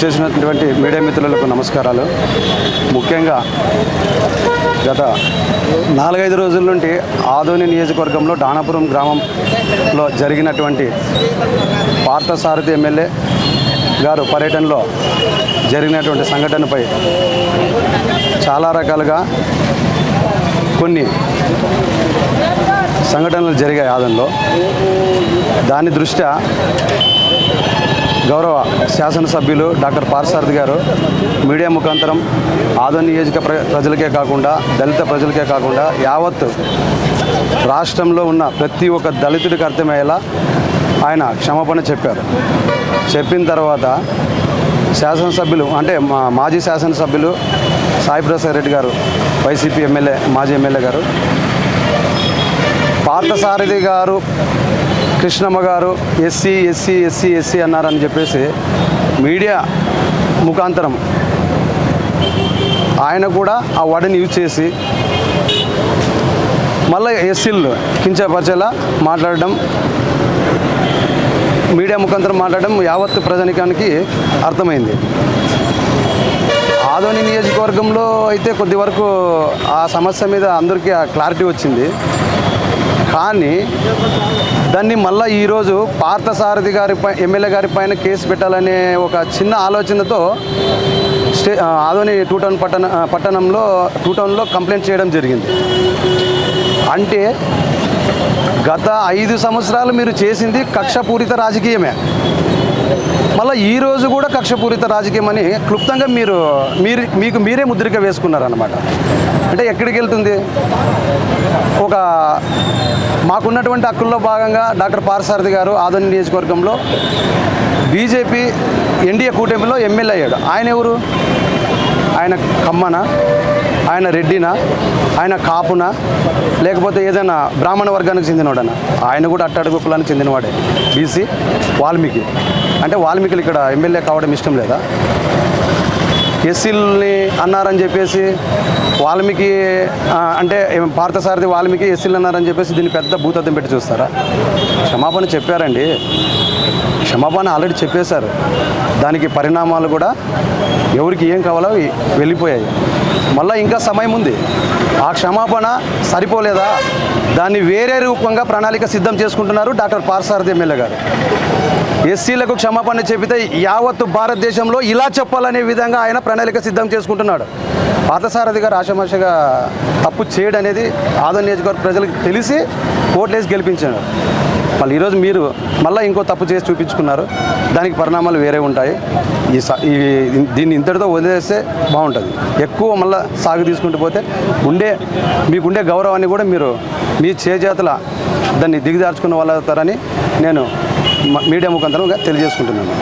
విచ్చేసినటువంటి మీడియా మిత్రులకు నమస్కారాలు. ముఖ్యంగా గత నాలుగైదు రోజుల నుండి ఆదోని నియోజకవర్గంలో దానాపురం గ్రామంలో జరిగినటువంటి పార్థసారథి ఎమ్మెల్యే గారు పర్యటనలో జరిగినటువంటి సంఘటనపై చాలా రకాలుగా కొన్ని సంఘటనలు జరిగాయి ఆదంలో దాని దృష్ట్యా గౌరవ శాసనసభ్యులు డాక్టర్ పార్సారథి గారు మీడియా ముఖాంతరం ఆదో నియోజక ప్ర ప్రజలకే కాకుండా దళిత ప్రజలకే కాకుండా యావత్ రాష్ట్రంలో ఉన్న ప్రతి ఒక్క దళితుడికి అర్థమయ్యేలా ఆయన క్షమాపణ చెప్పారు. చెప్పిన తర్వాత శాసనసభ్యులు అంటే మా మాజీ శాసనసభ్యులు సాయి ప్రసాద్ రెడ్డి గారు వైసీపీ ఎమ్మెల్యే మాజీ ఎమ్మెల్యే గారు పార్థసారథి గారు కృష్ణమ్మ గారు ఎస్సీ ఎస్సీ ఎస్సీ ఎస్సీ అన్నారని చెప్పేసి మీడియా ముఖాంతరం ఆయన కూడా ఆ వర్డ్ని యూజ్ చేసి మళ్ళీ ఎస్సీలు కించపరిచేలా మాట్లాడడం మీడియా ముఖాంతరం మాట్లాడడం యావత్ ప్రజానికానికి అర్థమైంది. ఆదోని నియోజకవర్గంలో అయితే కొద్ది వరకు ఆ సమస్య మీద అందరికీ ఆ క్లారిటీ వచ్చింది. కానీ దాన్ని మళ్ళీ ఈరోజు పార్థసారథి గారి పై ఎమ్మెల్యే గారి పైన కేసు పెట్టాలనే ఒక చిన్న ఆలోచనతో స్టే ఆదోని టూ టౌన్ పట్టణ పట్టణంలో టూ టౌన్లో కంప్లైంట్ చేయడం జరిగింది. అంటే గత ఐదు సంవత్సరాలు మీరు చేసింది కక్షపూరిత రాజకీయమే. మళ్ళీ ఈ రోజు కూడా కక్షపూరిత రాజకీయం అని క్లుప్తంగా మీరు మీరు మీకు మీరే ముద్రిక వేసుకున్నారన్నమాట. అంటే ఎక్కడికి వెళ్తుంది? ఒక మాకున్నటువంటి హక్కుల్లో భాగంగా డాక్టర్ పారసారథి గారు ఆదోని నియోజకవర్గంలో బీజేపీ ఎన్డీఏ కూటమిలో ఎమ్మెల్యే అయ్యాడు. ఆయన ఎవరు? ఆయన కమ్మన? ఆయన రెడ్డినా ఆయన కాపునా లేకపోతే ఏదైనా బ్రాహ్మణ వర్గానికి చెందినవాడనా ఆయన కూడా అట్టడుగు కులానికి చెందినవాడే. బీసీ వాల్మీకి. అంటే వాల్మీకులు ఇక్కడ ఎమ్మెల్యే కావడం ఇష్టం లేదా? ఎస్సీలని అన్నారని చెప్పేసి వాల్మీకి అంటే పార్థసారథి వాల్మీకి ఎస్సీలు అన్నారని చెప్పేసి దీన్ని పెద్ద భూతత్వం పెట్టి చూస్తారా? క్షమాపణ చెప్పారండి. క్షమాపణ ఆల్రెడీ చెప్పేశారు. దానికి పరిణామాలు కూడా ఎవరికి ఏం కావాలో వెళ్ళిపోయాయి. మళ్ళీ ఇంకా సమయం ఉంది. ఆ క్షమాపణ సరిపోలేదా? దాన్ని వేరే రూపంగా ప్రణాళిక సిద్ధం చేసుకుంటున్నారు డాక్టర్ పార్సారథి ఎమ్మెల్యే గారు. ఎస్సీలకు క్షమాపణ చెబితే యావత్తు భారతదేశంలో ఇలా చెప్పాలనే విధంగా ఆయన ప్రణాళిక సిద్ధం చేసుకుంటున్నాడు. పాతసారథిగా గారు తప్పు చేయడం అనేది ఆదో నియోజకవర్గ ప్రజలకు తెలిసి ఓట్లేసి గెలిపించాడు. మళ్ళీ ఈరోజు మీరు మళ్ళీ ఇంకో తప్పు చేసి చూపించుకున్నారు. దానికి పరిణామాలు వేరే ఉంటాయి. ఈ స- ఈ దీన్ని ఇంతటితో వదిలేస్తే బాగుంటుంది. ఎక్కువ మళ్ళీ సాగు తీసుకుంటూ పోతే ఉండే మీకుండే గౌరవాన్ని కూడా మీరు మీ చేజేతల దాన్ని దిగజార్చుకున్న వాళ్ళు అవుతారని నేను మీడియా ముఖాంతరంగా తెలియజేసుకుంటున్నాను.